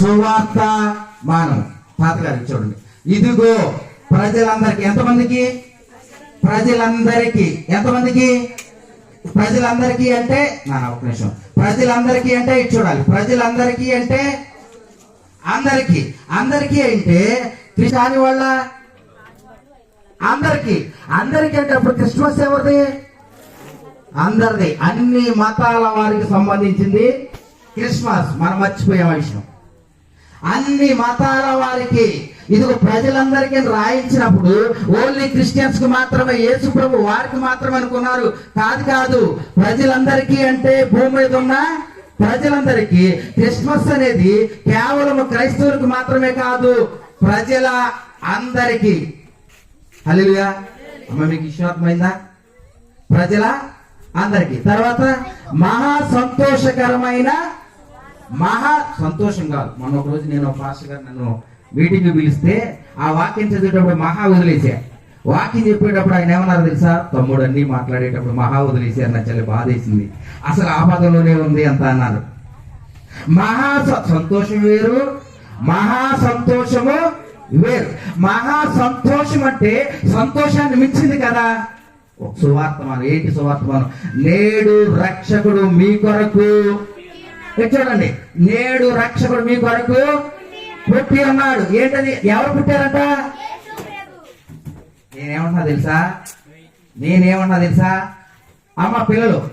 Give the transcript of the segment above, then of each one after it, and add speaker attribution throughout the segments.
Speaker 1: సువార్త మానం తాతగారికి చూడండి. ఇదిగో ప్రజలందరికీ ఎంతమందికి? ప్రజలందరికీ. ఎంతమందికి? ప్రజలందరికీ అంటే నా ఒక నిమిషం. ప్రజలందరికీ అంటే ఇటు చూడాలి. ప్రజలందరికీ అంటే అందరికీ. అందరికీ అంటే క్రిస్టాని వాళ్ళ అందరికీ. అందరికీ అంటే అప్పుడు క్రిస్మస్ ఎవరిది? అందరిది. అన్ని మతాల వారికి సంబంధించింది క్రిస్మస్. మనం మర్చిపోయాం విషయం. అన్ని మతాల వారికి. ఇదిగో ప్రజలందరికీ రాయించినప్పుడు ఓన్లీ క్రిస్టియన్స్కు మాత్రమే యేసు ప్రభు వారికి మాత్రమే అనుకున్నారు. కాదు కాదు. ప్రజలందరికీ అంటే భూమి మీద ఉన్న ప్రజలందరికీ క్రిస్మస్ అనేది కేవలం క్రైస్తవులకు మాత్రమే కాదు ప్రజల అందరికీ. హల్లెలూయా. అమ్మ మీకు విశ్వాసమైందా ప్రజల అందరికీ. తర్వాత మహా సంతోషకరమైన మహా సంతోషం కాదు. మొన్న ఒక రోజు నేను పాస్టర్ గారు నన్ను మీటింగ్ పిలిస్తే ఆ వాక్యం చదివేటప్పుడు మహా వదిలేసా. వాక్యం చెప్పేటప్పుడు ఆయన ఏమన్నారు తెలుసా? తమ్ముడు అన్ని మాట్లాడేటప్పుడు మహా వదిలేసారు నా చాలా బాధేసింది. అసలు ఆ ఉంది అంత అన్నారు. మహా స- సంతోషం వేరు మహా సంతోషము వేరు. మహా సంతోషం అంటే సంతోషాన్ని మించింది కదా. సువార్తమానం ఏంటి సువార్తమానం నేడు రక్షకుడు మీ కొరకు చూడండి నేడు రక్షకుడు మీ కొరకు పుట్టి ఉన్నాడు. ఏంటది? ఎవరు పుట్టారట? నేనేమన్నా తెలుసా? నేనేమన్నా తెలుసా? అమ్మ పిల్లలు.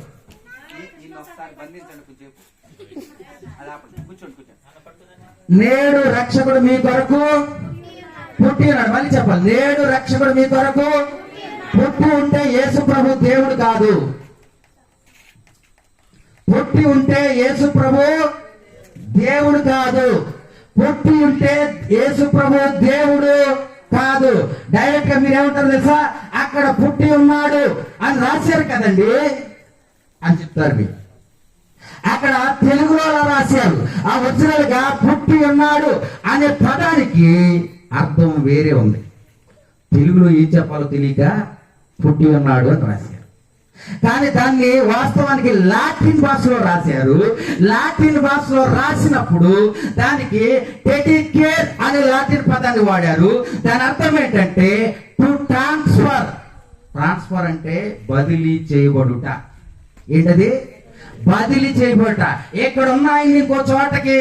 Speaker 1: నేడు రక్షకుడు మీ కొరకు పుట్టి ఉన్నాడు. మళ్ళీ చెప్పాలి. నేడు రక్షకుడు మీ కొరకు పుట్టి ఉంటే యేసు ప్రభు దేవుడు కాదు. పుట్టి ఉంటే యేసు ప్రభు దేవుడు కాదు. పుట్టి ఉంటే యేసు ప్రభు దేవుడు కాదు. డైరెక్ట్గా మీరు ఏమంటారు తెలుసా? అక్కడ పుట్టి ఉన్నాడు అని రాశారు కదండి అని చెప్తారు మీరు. అక్కడ తెలుగులో రాశారు. ఆ ఒరిజినల్గా పుట్టి ఉన్నాడు అనే పదానికి అర్థం వేరే ఉంది. తెలుగులో ఏం చెప్పాలో తెలియక పుట్టి ఉన్నాడు అని రాశారు. కానీ దాన్ని వాస్తవానికి లాటిన్ భాషలో రాశారు. లాటిన్ భాషలో రాసినప్పుడు దానికి టెటికేర్ అనే లాటిన్ పదాన్ని వాడారు. దాని అర్థం ఏంటంటే టు ట్రాన్స్ఫర్. ట్రాన్స్ఫర్ అంటే బదిలీ చేయబడుట. ఏంటది? బదిలీ చేయబడుట. ఇక్కడ ఉన్న ఆయన ఇంకో చోటకి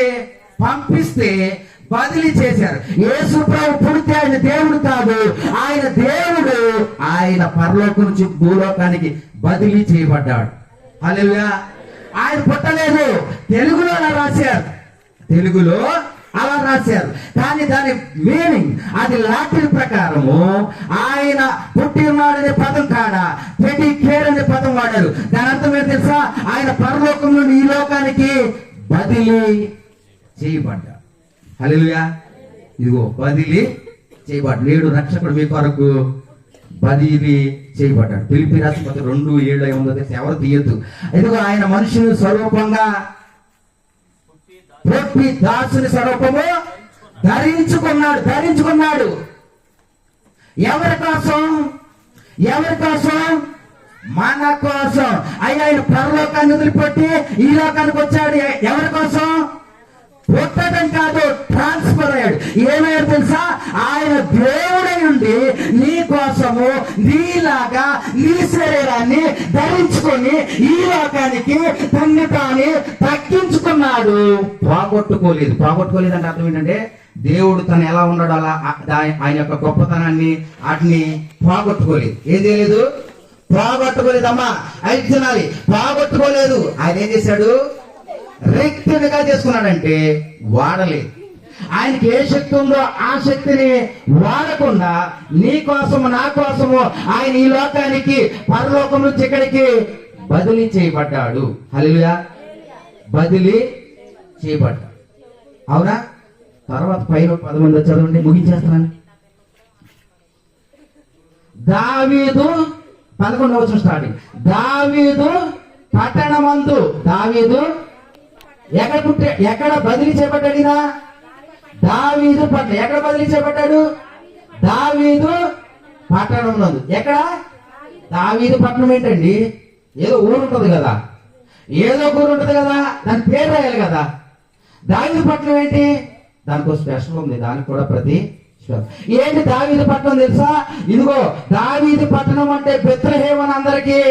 Speaker 1: పంపిస్తే బదిలీ చేశారు. యేసు పుడితే ఆయన దేవుడు కాదు. ఆయన దేవుడు ఆయన పరలోకం నుంచి భూలోకానికి బదిలీ చేయబడ్డాడు. అలా ఆయన పుట్టలేదు. తెలుగులో అలా రాశారు. తెలుగులో అలా రాశారు. కానీ దాని మీనింగ్ అది లాటిన్ ప్రకారము ఆయన పుట్టి అనే పదం కాడ? పెట్టి కేర్ అనే పదం వాడారు. దాని అర్థం ఏంటి తెలుసా? ఆయన పరలోకం నుండి ఈ లోకానికి బదిలీ చేయబడ్డాడు. హల్లెలూయా. ఇదిగో బదిలీ చేయబడ్డాడు. నేడు రక్షకుడు మీ కొరకు బదిలీ చేయబడ్డాడు. పిలిపి రాష్ట్రపతి రెండు ఏళ్ళు ఏముందో తెలిసి ఎవరు తీయద్దు. ఎందుకు ఆయన మనుషుని స్వరూపంగా పుట్టి దాసుని స్వరూపము ధరించుకున్నాడు ధరించుకున్నాడు. ఎవరి కోసం? ఎవరి కోసం? మన కోసం. అయ్యా ఆయన పరలోకాన్ని వదిలిపెట్టి ఈ లోకానికి వచ్చాడు. ఎవరి కోసం? పుట్టడం కాదు ట్రాన్స్ఫర్ అయ్యాడు. ఏమైనా తెలుసా ఆయన దేవుడై ఉండి నీ కోసము నీలాగా నీ శరీరాన్ని ధరించుకొని ఈ లోకానికి తన్ని తాని తగ్గించుకున్నాడు పోగొట్టుకోలేదు. పోగొట్టుకోలేదు అంటే అర్థం ఏంటంటే దేవుడు తను ఎలా ఉన్నాడో అలా ఆయన యొక్క గొప్పతనాన్ని వాటిని పోగొట్టుకోలేదు. ఏం చేయలేదు? పోగొట్టుకోలేదమ్మా. అది తినాలి పోగొట్టుకోలేదు. ఆయన ఏం చేశాడు? రిక్తునిగా చేసుకున్నాడంటే వాడలేదు. ఆయనకి ఏ శక్తి ఉందో ఆ శక్తిని వాడకుండా నీ కోసము నా కోసము ఆయన ఈ లోకానికి పరలోకం నుంచి ఇక్కడికి బదిలీ చేయబడ్డాడు. హల్లెలూయా. బదిలీ చేయబడ్డాడు. అవునా? తర్వాత పైన పదమంది చదవండి ముగించేస్తున్నాను దావీదు పదకొండవ వచ్చిన స్టార్టింగ్ దావీదు పట్టణమందు దావీదు ఎక్కడ పుట్టే ఎక్కడ బదిలీ చేయబడ్డాడు దావీదు పట్టణం. ఎక్కడ బదిలీ చేపట్టాడు దావీదు పట్టణం ఎక్కడ? దావీదు పట్టణం ఏంటండి? ఏదో ఊరు ఉంటుంది కదా. ఏదో ఊరు ఉంటుంది కదా. దాని పేరు రాయాలి కదా. దావీదు పట్టణం ఏంటి? దానికి స్పెషల్ ఉంది. దానికి కూడా ప్రతి ఏంటి దావీదు పట్టణం తెలుసా? ఇదిగో దావీదు పట్టణం అంటే బెత్రహేమ్ అని అందరికీ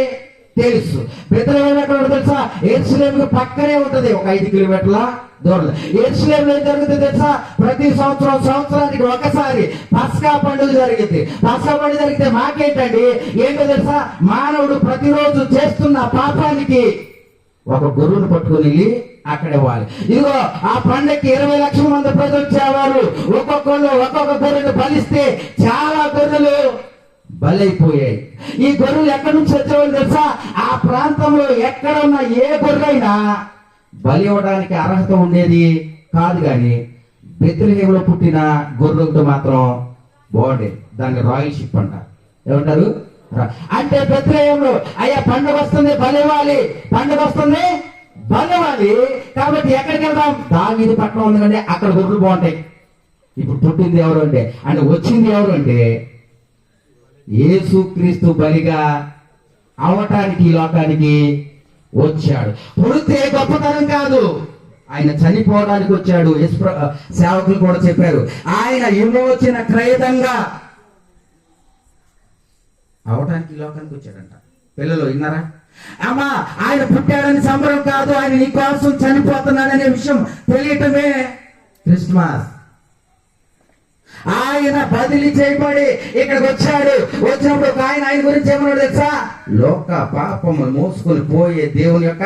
Speaker 1: తెలుసు. బెత్రహేమ్ ఎక్కడ తెలుసా? ఎరుసలేం పక్కనే ఉంటుంది. ఒక ఐదు కిలోమీటర్ల దూరం ఎరుసలేం ఏం జరుగుతుంది తెలుసా? ప్రతి సంవత్సరం సంవత్సరానికి ఒకసారి పస్కా పండుగ జరిగింది. పస్కా పండుగ జరిగితే మాకేంటండి? ఏంటో తెలుసా? మానవుడు ప్రతిరోజు చేస్తున్న పాపానికి ఒక గురువును పట్టుకుని వెళ్ళి అక్కడ ఇవ్వాలి ఇదిగో ఆ పండగకి ఇరవై లక్షల మంది ప్రజలు వచ్చేవారు. ఒక్కొక్కరు ఒక్కొక్క గొర్రెను బలిస్తే చాలా గొర్రెలు బలైపోయాయి. ఈ గొర్రెలు ఎక్కడి నుంచి వచ్చేవాళ్ళు తెలుసా? ఆ ప్రాంతంలో ఎక్కడ ఉన్న ఏ గొర్రెైనా బలి ఇవ్వడానికి అర్హత ఉండేది కాదు కానీ బెత్రహేములో పుట్టిన గొర్రెలతో మాత్రం బాగుండేది. దాన్ని రాయల్ షిప్ అంటారు ఏమంటారు? అంటే బెత్రహేములో అయ్యా పండుగ వస్తుంది బలివ్వాలి పండుగ వస్తుంది బలివ్వాలి కాబట్టి ఎక్కడికి వెళ్దాం? దావీది పట్టణం ఉంది కంటే అక్కడ గొర్రెలు బాగుంటాయి. ఇప్పుడు పుట్టింది ఎవరు అంటే? అంటే వచ్చింది ఎవరు అంటే ఏసుక్రీస్తు బలిగా అవటానికి లోకానికి వచ్చాడు. పుడితే గొప్పతనం కాదు. ఆయన చనిపోవడానికి వచ్చాడు. సేవకులు కూడా చెప్పారు. ఆయన విమోచన క్రయదంగా అవటానికి లోకానికి వచ్చాడంట. పిల్లలు విన్నారా? అమ్మా ఆయన పుట్టాడని సంబరం కాదు. ఆయన నీ కోసం చనిపోతున్నాడనే విషయం తెలియటమే క్రిస్మస్. ఆయన బదిలీ చేయబడి ఇక్కడికి వచ్చాడు. వచ్చినప్పుడు ఒక ఆయన ఆయన గురించి ఏమన్నాడు తెలుసా? లోక పాపములు మోసుకొని పోయే దేవుని యొక్క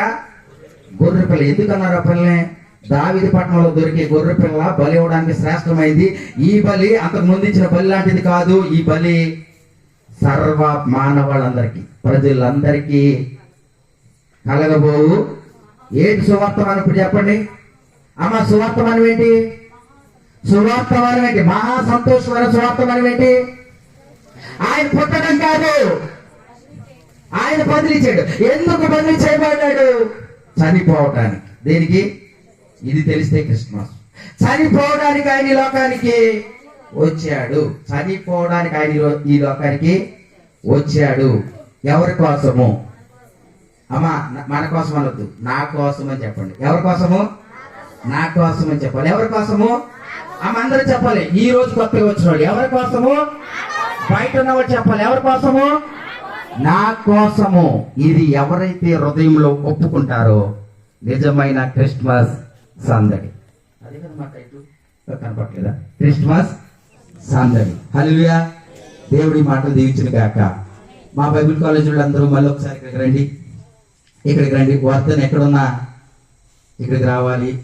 Speaker 1: గొర్రె పిల్ల. ఎందుకన్నారు ఆ పిల్లని? దావిది పట్టణంలో దొరికే గొర్రె పిల్ల బలి ఇవ్వడానికి శ్రేష్టమైంది. ఈ బలి అంతకు ముందించిన బలి లాంటిది కాదు. ఈ బలి సర్వ మానవాళ్ళందరికీ ప్రజలందరికీ కలగబోవు. ఏంటి సువార్తమానం ఇప్పుడు చెప్పండి? అమ్మ సువార్తమానం ఏంటి? సువార్తమానం ఏంటి? మహా సంతోషమైన సువార్తమానం ఏంటి? ఆయన పుట్టడం కాదు. ఆయన బదిలీ ఎందుకు బదిలీ చేయబడ్డాడు చనిపోవటానికి. దేనికి? ఇది తెలిస్తే క్రిస్మస్. చనిపోవడానికి ఆయన ఈ లోకానికి వచ్చాడు. చనిపోవడానికి ఆయన ఈ లో- ఈ లోకానికి వచ్చాడు. ఎవరి కోసము? అమ్మా మన కోసం అనొద్దు నా కోసం అని చెప్పండి. ఎవరి కోసము? నా కోసం అని చెప్పాలి. ఎవరి కోసము? ఆమె అందరూ చెప్పాలి ఈ రోజు కొత్తగా వచ్చిన వాళ్ళు ఎవరి కోసము? బయట ఉన్నవాడు చెప్పాలి ఎవరి కోసము? నా కోసము. ఇది ఎవరైతే హృదయంలో ఒప్పుకుంటారో నిజమైన క్రిస్మస్ సందడి. అదే కదా మా టైటిల్ కనపట్లేదా క్రిస్మస్ సందడి. హల్లెలూయా. దేవుడి మాటలు దీవించిన కాక మా బైబిల్ కాలేజ్ అందరూ మళ్ళీ ఒకసారి ఇక్కడికి రండి. ఇక్కడికి రండి. వర్ధన్ ఎక్కడున్నా ఇక్కడికి రావాలి.